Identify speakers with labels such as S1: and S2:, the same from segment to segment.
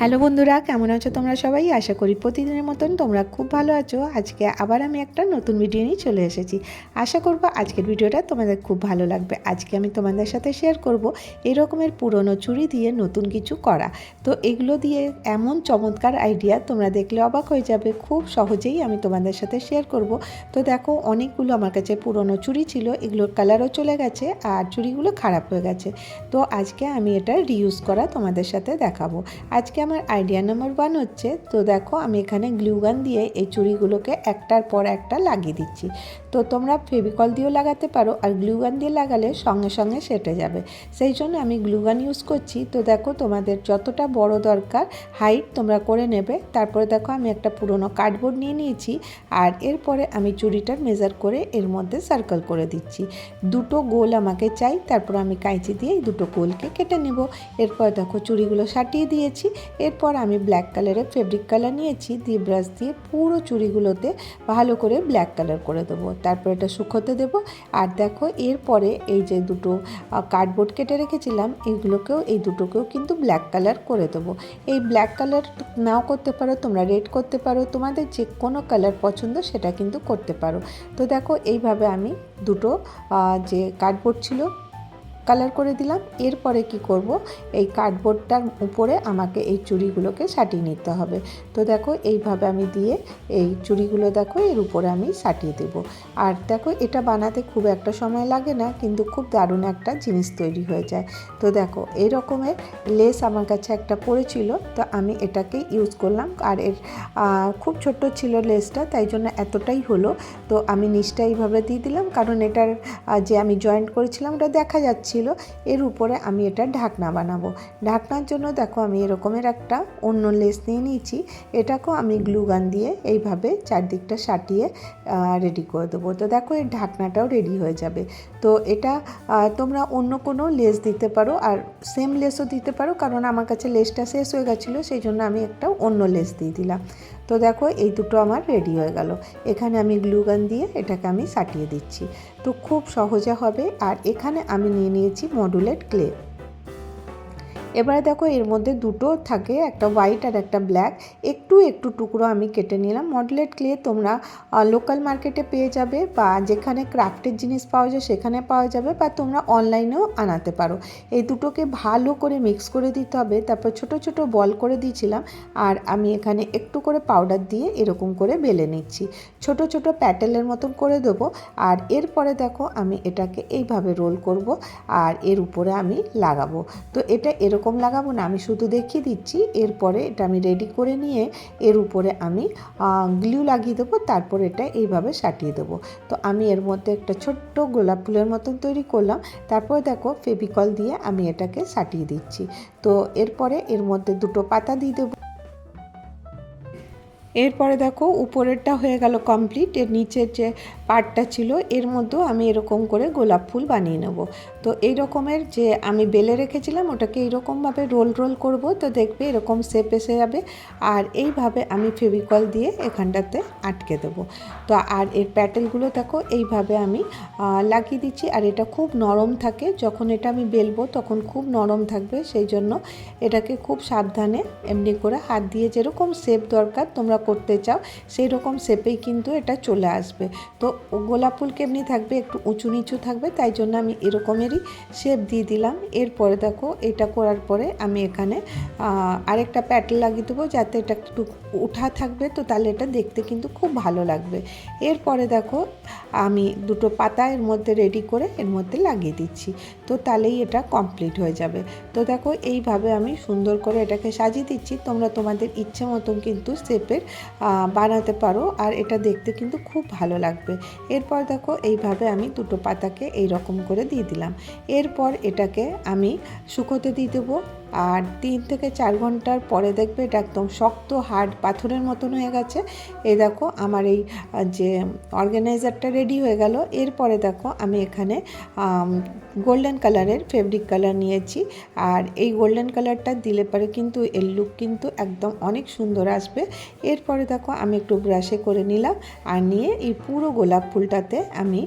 S1: Hello বন্ধুরা, কেমন আছো তোমরা সবাই? আশা করি প্রতিদিনের মতন তোমরা খুব ভালো আছো। আজকে আবার আমি একটা নতুন ভিডিও নিয়ে চলে এসেছি। আশা করব আজকের ভিডিওটা তোমাদের খুব ভালো লাগবে। আজকে আমি তোমাদের সাথে শেয়ার করব এরকমের পুরনো চুড়ি দিয়ে নতুন কিছু করা। তো এগুলো দিয়ে এমন চমৎকার আইডিয়া তোমরা দেখলে অবাক হয়ে যাবে। খুব সহজেই আমি তোমাদের সাথে শেয়ার করব। তো দেখো, অনেকগুলো আমার কাছে পুরনো চুড়ি ছিল। এগুলোর কালারও চলে গেছে আর চুড়িগুলো খারাপ হয়ে গেছে। তো আজকে আমি এটা রিউজ করা তোমাদের সাথে দেখাবো। আজকে আমার আইডিয়া নাম্বার ওয়ান হচ্ছে, তো দেখো আমি এখানে গ্লুগান দিয়ে এই চুড়িগুলোকে একটার পর একটা লাগিয়ে দিচ্ছি। তো তোমরা ফেভিকল দিয়েও লাগাতে পারো আর গ্লুগান দিয়ে লাগালে সঙ্গে সঙ্গে সেটে যাবে। সেই জন্য আমি গ্লুগান ইউজ করছি। তো দেখো তোমাদের যতটা বড় দরকার হাইট তোমরা করে নেবে। তারপরে দেখো আমি একটা পুরনো কার্ডবোর্ড নিয়ে নিয়েছি আর এরপরে আমি চুড়িটার মেজার করে এর মধ্যে সার্কেল করে দিচ্ছি। দুটো গোল আমাকে চাই, তারপর আমি কাঁচি দিয়ে দুটো গোলকে কেটে নেব। এরপর দেখো চুড়িগুলো সাটিয়ে দিয়েছি। এরপর আমি ব্ল্যাক কালারের ফেব্রিক কালার নিয়েছি দিয়ে ব্রাশ দিয়ে পুরো চুড়িগুলোতে ভালো করে ব্ল্যাক কালার করে দেবো। তারপর এটা শুকোতে দেব। আর দেখো, এরপরে এই যে দুটো কার্ডবোর্ড কেটে রেখেছিলাম এইগুলোকেও এই দুটোকেও কিন্তু ব্ল্যাক কালার করে দেবো। এই ব্ল্যাক কালার নাও করতে পারো, তোমরা রেড করতে পারো, তোমাদের যে কোনো কালার পছন্দ সেটা কিন্তু করতে পারো। তো দেখো, এইভাবে আমি দুটো যে কার্ডবোর্ড ছিল কালার করে দিলাম। এরপরে কি করব? এই কার্ডবোর্ডটার উপরে আমাকে এই চুড়িগুলোকে সাটিয়ে নিতে হবে। তো দেখো, এইভাবে আমি দিয়ে এই চুড়িগুলো দেখো, এর উপরে আমি সাটিয়ে দেব। আর দেখো, এটা বানাতে খুব একটা সময় লাগে না, কিন্তু খুব দারুণ একটা জিনিস তৈরি হয়ে যায়। তো দেখো এই রকমের লেস আমার কাছে একটা পড়েছিল, তো আমি এটাকে ইউজ করলাম। আর এর খুব ছোট্ট ছিল লেসটা, তাই জন্য এতটাই হলো। তো আমি নিচটা এইভাবে দিয়ে দিলাম, কারণ এটার যে আমি জয়েন্ট করেছিলাম, ওটা দেখা যাচ্ছিল এর উপরে আমি এটা ঢাকনা বানাবো। ঢাকনার জন্য দেখো আমি এরকমের একটা অন্য লেস নিয়ে নিয়েছি, এটাকেও আমি গ্লুগান দিয়ে এইভাবে চারদিকটা সাটিয়ে রেডি করে দেবো। তো দেখো এর ঢাকনাটাও রেডি হয়ে যাবে। তো এটা তোমরা অন্য কোনো লেস দিতে পারো আর সেম লেসও দিতে পারো, কারণ আমার কাছে লেসটা শেষ হয়ে গেছিল, সেই জন্য আমি একটা অন্য লেস দিয়ে দিলাম। তো দেখো এই দুটো আমার রেডি হয়ে গেল। এখানে আমি গ্লুগান দিয়ে এটাকে আমি সাটিয়ে দিচ্ছি। তো খুব সহজে হবে। আর এখানে আমি নিয়ে নিয়েছি মডুলেট ক্লে এবারে দেখো এর মধ্যে দুটো থাকে, একটা হোয়াইট আর একটা ব্ল্যাক একটু একটু টুকরো আমি কেটে নিলাম। মডুলেট ক্লে তোমরা লোকাল মার্কেটে পেয়ে যাবে বা যেখানে ক্রাফটের জিনিস পাওয়া যায় সেখানে পাওয়া যাবে বা তোমরা অনলাইনেও আনাতে পারো। এই দুটোকে ভালো করে মিক্স করে দিতে হবে। তারপর ছোট ছোট বল করে দিয়েছিলাম আর আমি এখানে একটু করে পাউডার দিয়ে এরকম করে বেলে নিচ্ছি। ছোট ছোট প্যাটেলের মতন করে দেবো আর এরপরে দেখো আমি এটাকে এইভাবে রোল করব আর এর উপরে আমি লাগাবো। তো এটা এরকম লাগাবো না, আমি শুধু দেখিয়ে দিচ্ছি, এরপরে এটা আমি রেডি করে নিয়ে এর উপরে আমি গ্লু লাগিয়ে দেবো, তারপর এটা এইভাবে সাটিয়ে দেবো। তো আমি এর মধ্যে একটা ছোট্ট গোলাপ ফুলের মতন তৈরি করলাম, তারপরে দেখো ফেভিকল দিয়ে আমি এটাকে সাটিয়ে দিচ্ছি। তো এরপরে এর মধ্যে দুটো পাতা দিয়ে দেবো। এরপরে দেখো উপরেরটা হয়ে গেল কমপ্লিট এর নিচের যে পার্টটা ছিল, এর মধ্যেও আমি এরকম করে গোলাপ ফুল বানিয়ে নেব। তো এই রকমের যে আমি বেলে রেখেছিলাম, ওটাকে এইরকমভাবে রোল রোল করব, তো দেখবে এরকম শেপ এসে যাবে। আর এইভাবে আমি ফেভিকল দিয়ে এখানটাতে আটকে দেবো। তো আর এর প্যাটেলগুলো দেখো, এইভাবে আমি লাগিয়ে দিচ্ছি। আর এটা খুব নরম থাকে, যখন এটা আমি বেলবো তখন খুব নরম থাকবে। সেই জন্য এটাকে খুব সাবধানে এমনি করে হাত দিয়ে যেরকম শেপ দরকার তোমরা করতে চাও সেই রকম শেপেই কিন্তু এটা চলে আসবে। তো গোলাপ ফুল কেমনি থাকবে? একটু উঁচু নিচু থাকবে, তাই জন্য আমি এরকমেরই শেপ দিয়ে দিলাম। এরপরে দেখো, এটা করার পরে আমি এখানে আরেকটা প্যাটেল লাগিয়ে দেবো যাতে এটা একটু উঠা থাকবে, তো তাহলে এটা দেখতে কিন্তু খুব ভালো লাগবে। এরপরে দেখো, আমি দুটো পাতা এর মধ্যে রেডি করে এর মধ্যে লাগিয়ে দিচ্ছি, তো তাহলেই এটা কমপ্লিট হয়ে যাবে। তো দেখো, এইভাবে আমি সুন্দর করে এটাকে সাজিয়ে দিচ্ছি। তোমরা তোমাদের ইচ্ছে মতন কিন্তু শেপের বানাতে পারো, আর এটা দেখতে কিন্তু খুব ভালো লাগবে। এরপর দেখো এইভাবে আমি দুটো পাতাকে এই রকম করে দিয়ে দিলাম। এরপর এটাকে আমি শুকোতে দিয়ে দেবো। আর তিন থেকে চার ঘণ্টার পরে দেখবে এটা একদম শক্ত, হার্ড পাথরের মতন হয়ে গেছে। এই দেখো আমার এই যে অর্গানাইজারটা রেডি হয়ে গেল। এরপরে দেখো আমি এখানে গোল্ডেন কালারের ফেব্রিক কালার নিয়েছি। আর এই গোল্ডেন কালারটা দিলে পরে কিন্তু এর লুক কিন্তু একদম অনেক সুন্দর আসবে। এরপরে দেখো আমি একটু ব্রাশে করে নিলাম আর নিয়ে এই পুরো গোলাপ ফুলটাতে আমি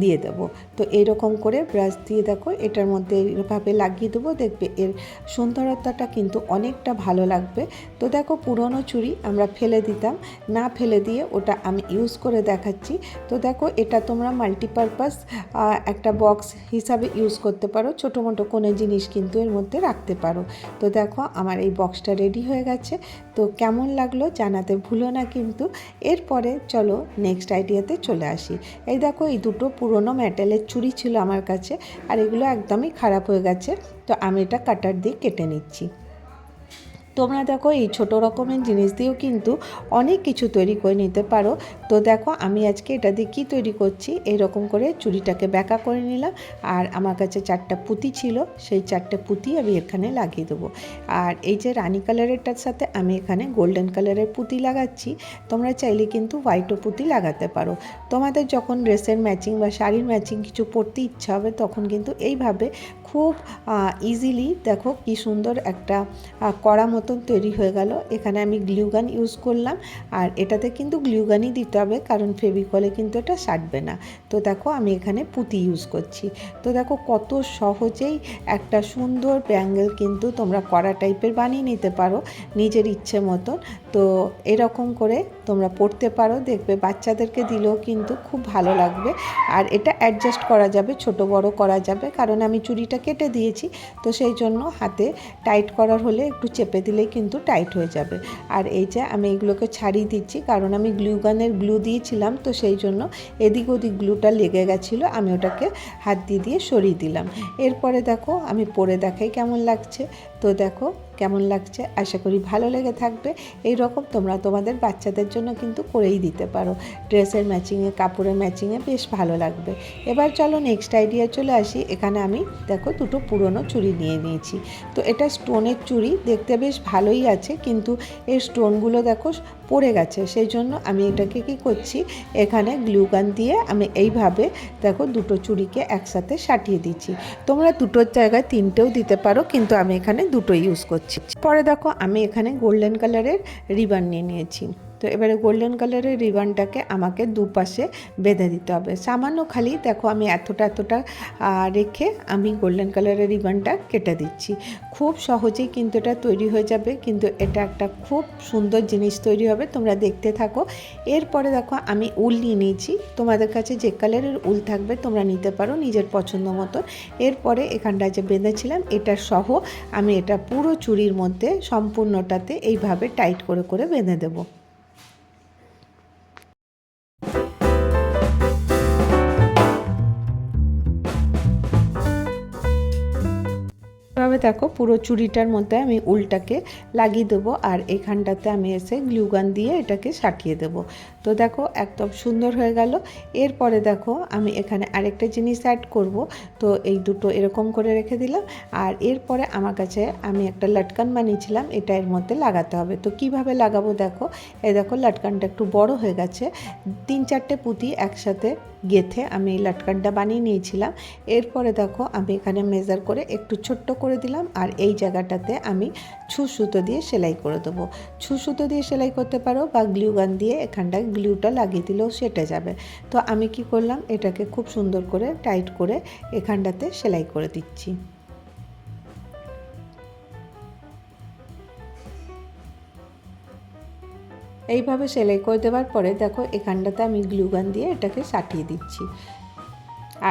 S1: দিয়ে দেবো। তো এরকম করে ব্রাশ দিয়ে দেখো, এটার মধ্যে এইভাবে লাগিয়ে দেবো। দেখবে এর সুন্দর সুন্দরতাটা কিন্তু অনেকটা ভালো লাগবে। তো দেখো পুরনো চুড়ি আমরা ফেলে দিতাম, না ফেলে দিয়ে ওটা আমি ইউজ করে দেখাচ্ছি। তো দেখো এটা তোমরা মাল্টিপারপাস একটা বক্স হিসাবে ইউজ করতে পারো। ছোটো মোটো কোনো জিনিস কিন্তু এর মধ্যে রাখতে পারো। তো দেখো আমার এই বক্সটা রেডি হয়ে গেছে। তো কেমন লাগল জানাতে ভুলো না কিন্তু। এরপরে চলো নেক্সট আইডিয়াতে চলে আসি। এই দেখো এই দুটো পুরনো মেটালের চুড়ি ছিল আমার কাছে, আর এগুলো একদমই খারাপ হয়ে গেছে। তো আমি এটা কাটার দিয়ে কেটে নিচ্ছি। তোমরা দেখো, এই ছোট রকমের জিনিস দিয়েও কিন্তু অনেক কিছু তৈরি করে নিতে পারো। তো দেখো, আমি আজকে এটা দিয়ে কী তৈরি করছি, এরকম করে চুড়িটাকে ব্যাকা করে নিলাম। আর আমার কাছে চারটা পুঁতি ছিল, সেই চারটে পুঁতি আমি এখানে লাগিয়ে দেবো। আর এই যে রানি কালারেরটার সাথে আমি এখানে গোল্ডেন কালারের পুঁতি লাগাচ্ছি, তোমরা চাইলে কিন্তু হোয়াইটও পুঁতি লাগাতে পারো। তোমাদের যখন ড্রেসের ম্যাচিং বা শাড়ির ম্যাচিং কিছু পরতে ইচ্ছা হবে, তখন কিন্তু এইভাবে খুব ইজিলি দেখো কি সুন্দর একটা কড়া মতন তৈরি হয়ে গেল। এখানে আমি গ্লিউগান ইউজ করলাম। আর এটাতে কিন্তু গ্লিউগানই দিতে হবে, কারণ ফেভিকলে কিন্তু এটা সাটবে না। তো দেখো, আমি এখানে পুঁতি ইউজ করছি। তো দেখো, কত সহজেই একটা সুন্দর ব্যাঙ্গেল কিন্তু তোমরা কড়া টাইপের বানিয়ে নিতে পারো। নিজের ইচ্ছে মতন। তো এরকম করে তোমরা পড়তে পারো, দেখবে বাচ্চাদেরকে দিলেও কিন্তু খুব ভালো লাগবে। আর এটা অ্যাডজাস্ট করা যাবে, ছোট বড় করা যাবে, কারণ আমি চুড়িটা কেটে দিয়েছি, তো সেই জন্য হাতে টাইট করার হলে একটু চেপে দিলেই কিন্তু টাইট হয়ে যাবে। আর এই যে আমি এগুলোকে ছাড়িয়ে দিচ্ছি, কারণ আমি গ্লুগানের গ্লু দিয়েছিলাম, তো সেই জন্য এদিক ওদিক গ্লুটা লেগে গেছিল, আমি ওটাকে হাত দিয়ে দিয়ে সরিয়ে দিলাম। এরপরে দেখো, আমি পরে দেখাই কেমন লাগছে। তো দেখো কেমন লাগছে? আশা করি ভালো লেগে থাকবে। এই রকম তোমরা তোমাদের বাচ্চাদের জন্য কিন্তু করেই দিতে পারো। ড্রেসের ম্যাচিংয়ে কাপড়ের ম্যাচিংয়ে বেশ ভালো লাগবে। এবার চলো নেক্সট আইডিয়া চলে আসি। এখানে আমি দেখো দুটো পুরনো চুড়ি নিয়ে নিয়েছি। তো এটা স্টোনের চুড়ি। দেখতে বেশ ভালোই আছে, কিন্তু এর স্টোনগুলো দেখো পড়ে গেছে, সেই জন্য আমি এটাকে কি করছি, এখানে গ্লুগান দিয়ে আমি এইভাবে দেখো দুটো চুড়িকে একসাথে সাটিয়ে দিচ্ছি। তোমরা দুটোর জায়গায় তিনটেও দিতে পারো, কিন্তু আমি এখানে দুটো ইউজ করছি। পরে দেখো আমি এখানে গোল্ডেন কালারের রিবান নিয়ে নিয়েছি। তো এবারে গোল্ডেন কালারের রিবানটাকে আমাকে দুপাশে বেঁধে দিতে হবে। সামান্য খালি দেখো আমি এতটা এতটা রেখে আমি গোল্ডেন কালারের রিবানটা কেটে দিচ্ছি। খুব সহজেই কিন্তু এটা তৈরি হয়ে যাবে, কিন্তু এটা একটা খুব সুন্দর জিনিস তৈরি হবে, তোমরা দেখতে থাকো। এরপরে দেখো আমি উল নিয়ে নিয়েছি, তোমাদের কাছে যে কালারের উল থাকবে তোমরা নিতে পারো নিজের পছন্দ মতন। এরপরে এখানটা যে বেঁধেছিলাম, এটা সহ আমি এটা পুরো চুরির মধ্যে সম্পূর্ণটাতে এইভাবে টাইট করে করে বেঁধে দেবো। দেখো পুরো চুড়িটার মধ্যে আমি উলটাকে লাগিয়ে দেবো আর এখানটাতে আমি এসে গ্লুগান দিয়ে এটাকে সাটিয়ে দেব। তো দেখো একদম সুন্দর হয়ে গেল। এরপরে দেখো আমি এখানে আরেকটা জিনিস অ্যাড করব। তো এই দুটো এরকম করে রেখে দিলাম। আর এরপরে আমার কাছে আমি একটা লটকান বানিয়েছিলাম, এটা এর মধ্যে লাগাতে হবে। তো কীভাবে লাগাবো দেখো? এই দেখো লটকানটা একটু বড় হয়ে গেছে। তিন চারটে পুঁতি একসাথে গেথে আমি লাটকানটা বানিয়ে নিয়েছিলাম। এরপরে দেখো আমি এখানে মেজার করে একটু ছোট্ট করে দিলাম আর এই জায়গাটাতে আমি ছু সুতো দিয়ে সেলাই করে দেবো। ছু সুতো দিয়ে সেলাই করতে পারো বা গ্লু গান দিয়ে এখানটায় গ্লিউটা লাগিয়ে দিলেও সেটে যাবে। তো আমি কি করলাম, এটাকে খুব সুন্দর করে টাইট করে এখানটাতে সেলাই করে দিচ্ছি। এইভাবে সেলাই করে দেওয়ার পরে দেখো এখানটাতে আমি গ্লুগান দিয়ে এটাকে সাটিয়ে দিচ্ছি।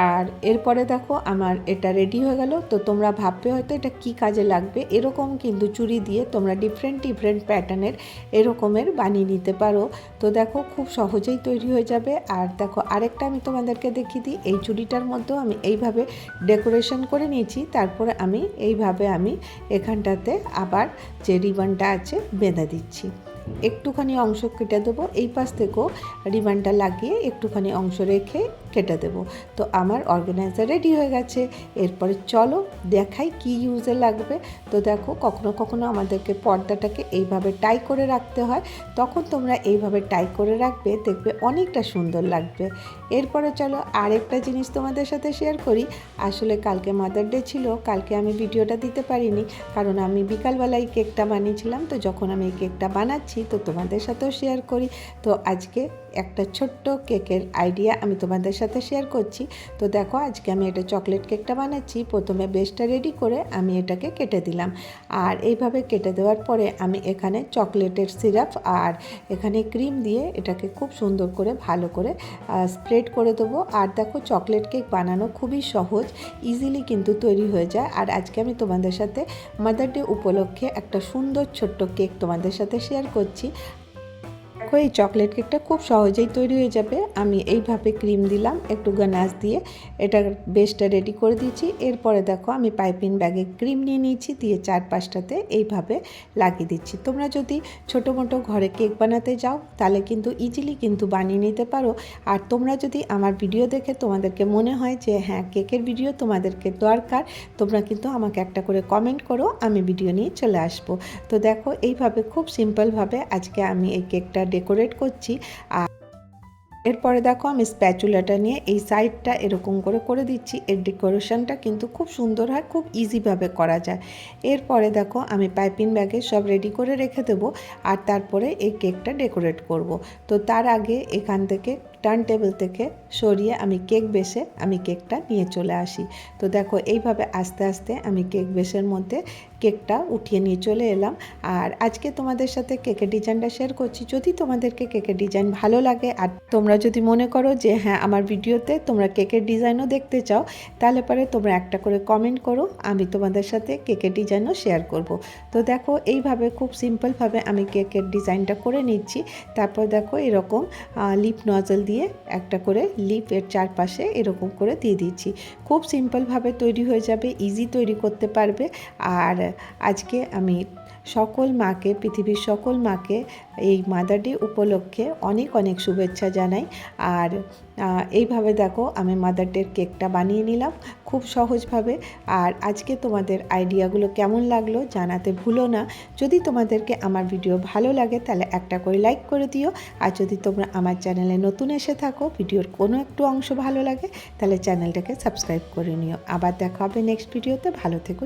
S1: আর এরপরে দেখো আমার এটা রেডি হয়ে গেল। তো তোমরা ভাববে হয়তো এটা কি কাজে লাগবে? এরকম কিন্তু চুড়ি দিয়ে তোমরা ডিফারেন্ট ডিফারেন্ট প্যাটার্নের এরকমের বানিয়ে নিতে পারো। তো দেখো খুব সহজেই তৈরি হয়ে যাবে। আর দেখো আরেকটা আমি তোমাদেরকে দেখিয়ে দিই। এই চুড়িটার মধ্যেও আমি এইভাবে ডেকোরেশন করে নিয়েছি। তারপরে আমি এইভাবে আমি এখানটাতে আবার যে রিবনটা আছে বেঁধে দিচ্ছি। একটুখানি অংশ কেটে দেবো। এই পাশ থেকেও রিবানটা লাগিয়ে একটুখানি অংশ রেখে কেটে দেবো। তো আমার অর্গানাইজার রেডি হয়ে গেছে। এরপরে চলো দেখাই কি ইউজে লাগবে। তো দেখো কখনো কখনো আমাদেরকে পর্দাটাকে এইভাবে টাই করে রাখতে হয়। তখন তোমরা এইভাবে টাই করে রাখবে, দেখবে অনেকটা সুন্দর লাগবে। এরপরে চলো আরেকটা জিনিস তোমাদের সাথে শেয়ার করি। আসলে কালকে মাদার ডে ছিল, কালকে আমি ভিডিওটা দিতে পারিনি, কারণ আমি বিকালবেলায় কেকটা বানিয়েছিলাম। তো যখন আমি এই কেকটা বানাচ্ছি, তো তোমাদের সাথেও শেয়ার করি। তো আজকে একটা ছোট্ট কেকের আইডিয়া আমি তোমাদের সাথে শেয়ার করছি। তো দেখো, আজকে আমি এটা চকলেট কেকটা বানাচ্ছি। প্রথমে বেসটা রেডি করে আমি এটাকে কেটে দিলাম। আর এইভাবে কেটে দেওয়ার পরে আমি এখানে চকলেটের সিরাপ আর এখানে ক্রিম দিয়ে এটাকে খুব সুন্দর করে ভালো করে স্প্রেড করে দেবো। আর দেখো চকলেট কেক বানানো খুবই সহজ ইজিলি কিন্তু তৈরি হয়ে যায়। আর আজকে আমি তোমাদের সাথে মাদার ডে উপলক্ষে একটা সুন্দর ছোট্ট কেক তোমাদের সাথে শেয়ার করছি। দেখো, এই চকলেট কেকটা খুব সহজেই তৈরি হয়ে যাবে। আমি এইভাবে ক্রিম দিলাম, একটু গানাশ দিয়ে। এটা বেসটা রেডি করে দিয়েছি। এরপরে দেখো, আমি পাইপিং ব্যাগে ক্রিম নিয়ে নিয়েছি, দিয়ে চার পাঁচটাতে এইভাবে লাগিয়ে দিচ্ছি। তোমরা যদি ছোটো মোটো ঘরে কেক বানাতে যাও, তাহলে কিন্তু ইজিলি কিন্তু বানিয়ে নিতে পারো। আর তোমরা যদি আমার ভিডিও দেখে তোমাদেরকে মনে হয় যে হ্যাঁ কেকের ভিডিও তোমাদেরকে দরকার, তোমরা কিন্তু আমাকে একটা করে কমেন্ট করো, আমি ভিডিও নিয়ে চলে আসব। তো দেখো, এইভাবে খুব সিম্পলভাবে আজকে আমি এই কেকটা ডেকোরেট করছি। আর এরপরে দেখো আমি স্প্যাচুলাটা নিয়ে এই সাইডটা এরকম করে করে দিচ্ছি। এর ডেকোরেশনটা কিন্তু খুব সুন্দর হয়, খুব ইজিভাবে করা যায়। এরপরে দেখো আমি পাইপিং ব্যাগে সব রেডি করে রেখে দেবো আর তারপরে এই কেকটা ডেকোরেট করব। তো তার আগে এখান থেকে টার্ন টেবিল থেকে সরিয়ে আমি কেক বেসে আমি কেকটা নিয়ে চলে আসি। তো দেখো এইভাবে আস্তে আস্তে আমি কেক বেসের মধ্যে কেকটা উঠিয়ে নিয়ে চলে এলাম। আর আজকে তোমাদের সাথে কেকের ডিজাইনটা শেয়ার করছি। যদি তোমাদেরকে কেকের ডিজাইন ভালো লাগে আর তোমরা যদি মনে করো যে হ্যাঁ আমার ভিডিওতে তোমরা কেকের ডিজাইনও দেখতে চাও, তাহলে পরে তোমরা একটা করে কমেন্ট করো। আমি তোমাদের সাথে কেকের ডিজাইনও শেয়ার করব। তো দেখো, এইভাবে খুব সিম্পলভাবে আমি কেকের ডিজাইনটা করে নিচ্ছি। তারপর দেখো, এরকম লিপ নজল দিয়ে একটা করে লিপের চারপাশে এরকম করে দিয়ে দিচ্ছি। খুব সিম্পলভাবে তৈরি হয়ে যাবে ইজি তৈরি করতে পারবে। আর আজকে আমি সকল মাকে, পৃথিবীর সকল মাকে এই মাদার ডে উপলক্ষে অনেক অনেক শুভেচ্ছা জানাই। আর এইভাবে দেখো আমি মাদার ডের কেকটা বানিয়ে নিলাম খুব সহজভাবে। আর আজকে তোমাদের আইডিয়াগুলো কেমন লাগল জানাতে ভুলো না। যদি তোমাদেরকে আমার ভিডিও ভালো লাগে তাহলে একটা করে লাইক করে দিও। আর যদি তোমরা আমার চ্যানেলে নতুন এসে থাকো, ভিডিওর কোনো একটু অংশ ভালো লাগে, তাহলে চ্যানেলটাকে সাবস্ক্রাইব করে নিও। আবার দেখা হবে নেক্সট ভিডিওতে ভালো থেকো।